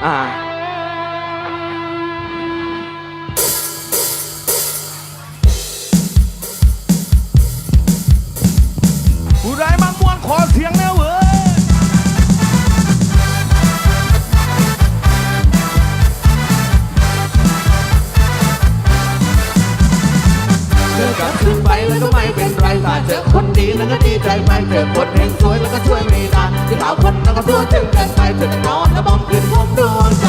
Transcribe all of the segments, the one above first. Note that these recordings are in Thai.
啊。 ธอกลับคืนไปแล้วก็ไม่เป็นไรถ้าเจอคนดีแล้วก็ดีใจไปเจอคนเพลงสวยแล้วก็ช่วยไม่ได้ที่สาวคนนั้นก็ตัวถึงกันไปเธอจนอนแล้วมองคืนของดวงใจ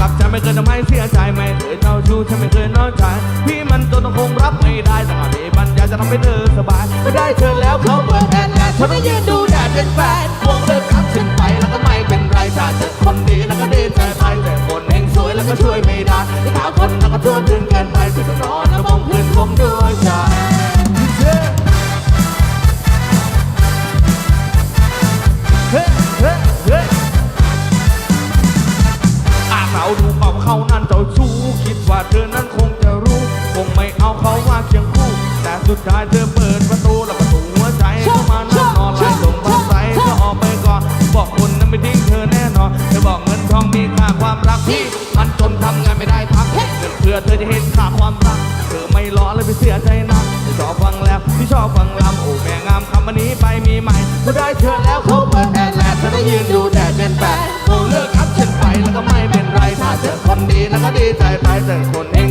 กับฉัไม่เคยทำให้เสียใจไม่เคยเจ้าชู้ฉันไม่เคยน้อยใจพี่มันจนคงรับไม่ได้แต่ว่าพี่มันอยากจะทำให้เธอสบายไม่ได้เธอแล้วเขาเปิดแอนแล้วฉันไม่ยืนดูแดดเป็นแฟนวง ทิ้งเธอแน่นอนเธอบอกเงินทองมีค่าความรักที่มันจนทำงานไม่ได้พักเงินเพื่อเธอจะเห็นค่าความรัก เธอไม่ล้อเลยไปเสียใจนักที่ชอบฟังแล้วที่ชอบฟังลำโอ้แม่งามคำวันนี้ไปมีใหม่กูได้เธอแล้วเขาเปิดแดดแลดเธอต้องยืนดูแดดเป็นแปดเขาเลิกครับฉันไปแล้วก็ไม่เป็นไรถ้าเจอคนดีแล้วก็ดีใจไปแต่คนเอง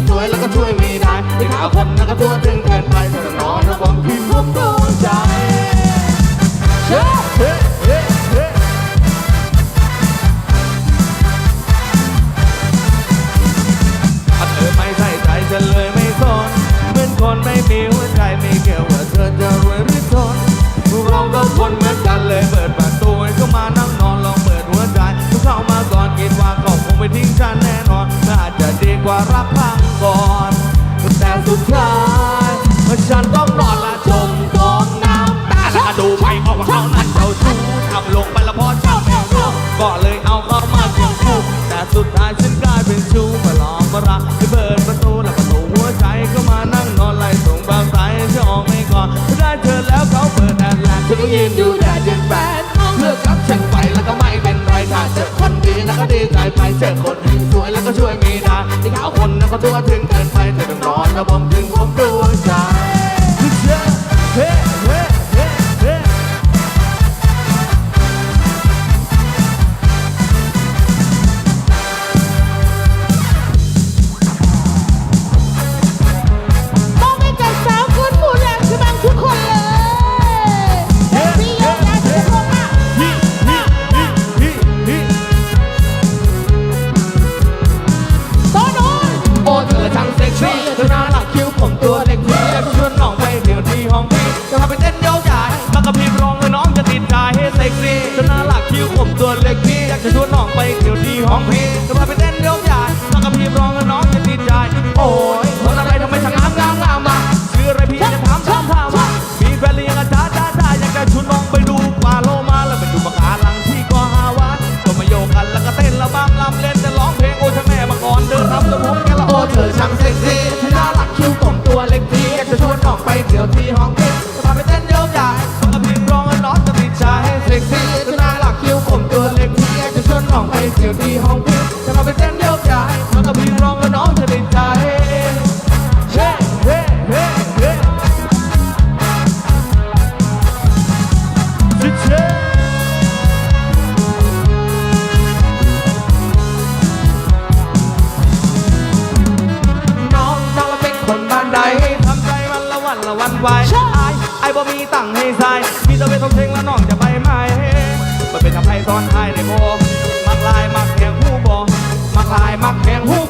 ว่ารักพังก่อนแต่สุดท้ายฉันต้องนอนละจมกองน้ำตาล้ดูไปออกว่าเขานั้นเจ้าชู้ทำลงไปละพอเจ้าไม่รู้ก็เลย side. ไว้ไอ้ไอ้บ่มีตังให้ใส่มีแต่เป็นทองเทงแล้วน้องจะไปไหมมันเป็นทำให้ซอนให้ในโบมักลายมักแขงหูบ่มักลายมักแขงหู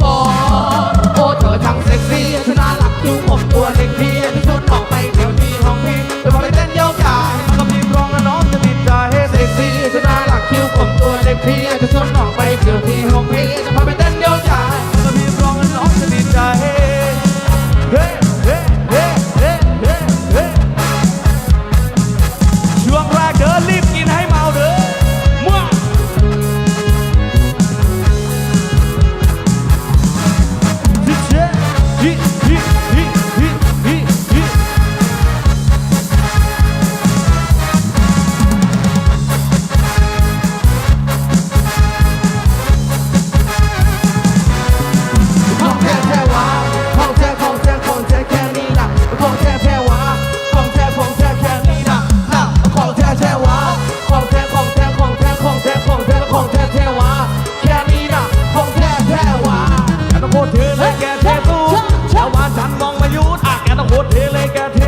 โคตรเทเลยแกเท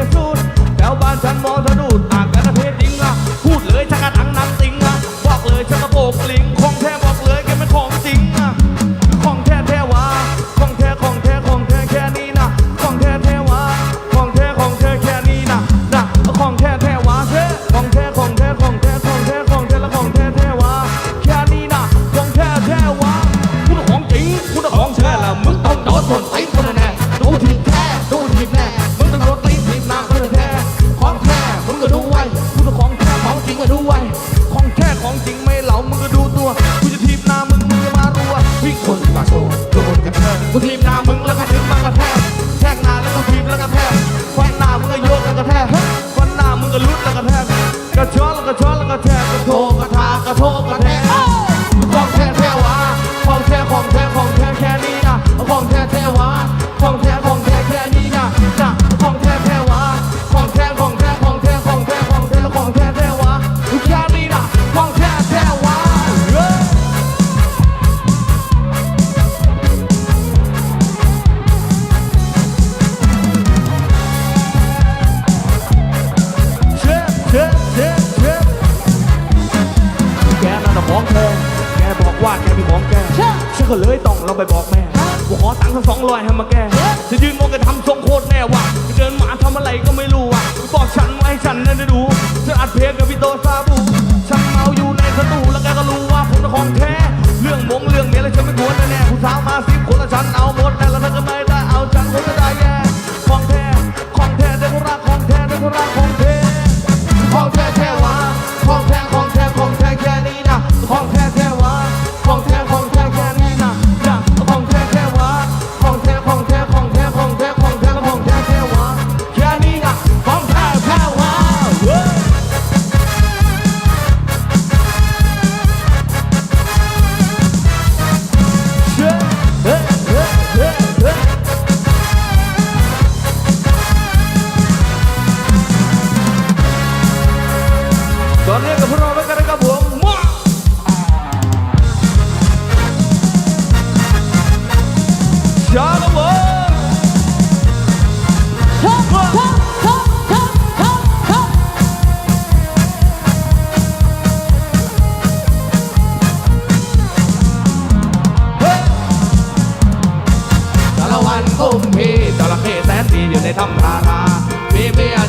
ก็เลยต้องเราไปบอกแม่ว่าขอตังค์สักสองร้อยให้มาแก้จะยืนงงกันทำทรงโคตรแน่ว่ะเดินมาทำอะไรก็ไม่รู้ว่ะบอกฉันว่าให้ฉันนั่นได้ดูฉันอัดเพลงกับพี่โตซาบูฉันเมาอยู่ในสตูแล้วแกก็รู้ว่าผมเป็นของแท้เรื่องมงเรื่องเมียแล้วฉันไม่ควรแน่ๆผู้สาวมาสิบคนแล้วฉันเอาหมดแต่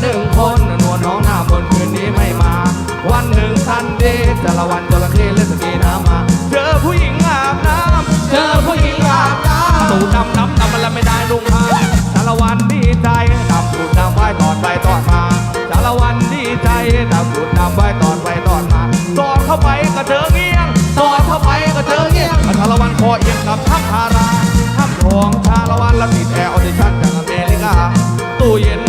หนึ่งคนนวลน้องหน้ามนคืนนี้ไม่มา วันหนึ่งทันดีสารวันจระเข้เล่นสกีน้ำมา เจอผู้หญิงอาบน้ำเจอผู้หญิงอาบน้ำตูดดำดำดำมันละไม่ได้นุ่งผ้าสารวันดีใจดำตูดดำไหวตอดไปตอดมาสารวันดีใจดำตูดดำไหวตอดไปตอดมาตอดเข้าไปก็เจอเงี้ยงตอดเข้าไปก็เจอเงี้ยชาละวันคอเอียงกับทัพทาราทัพทองชาละวันและติดแอร์ออดิชั่นจากอเมริกาตู้เย็น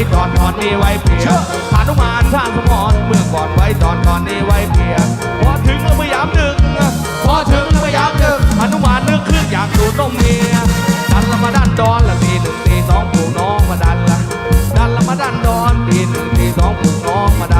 ไว้ตอนตอนนี้ไว้เพียงหานุมานท่านสมรเมื่อก่อนไว้ตอนตอนนี้ไว้เพียงพอถึงแล้วพยายามนึกพอถึงแล้วพยายามนึกหานุมานนึกขึ้นอยากดูต้องเมียดันละมาดันดอนละตีหนึ่งตีสองผูกน้องมาดันละดันละมาดันดอนตีหนึ่งตีสองผูกน้องมาดัน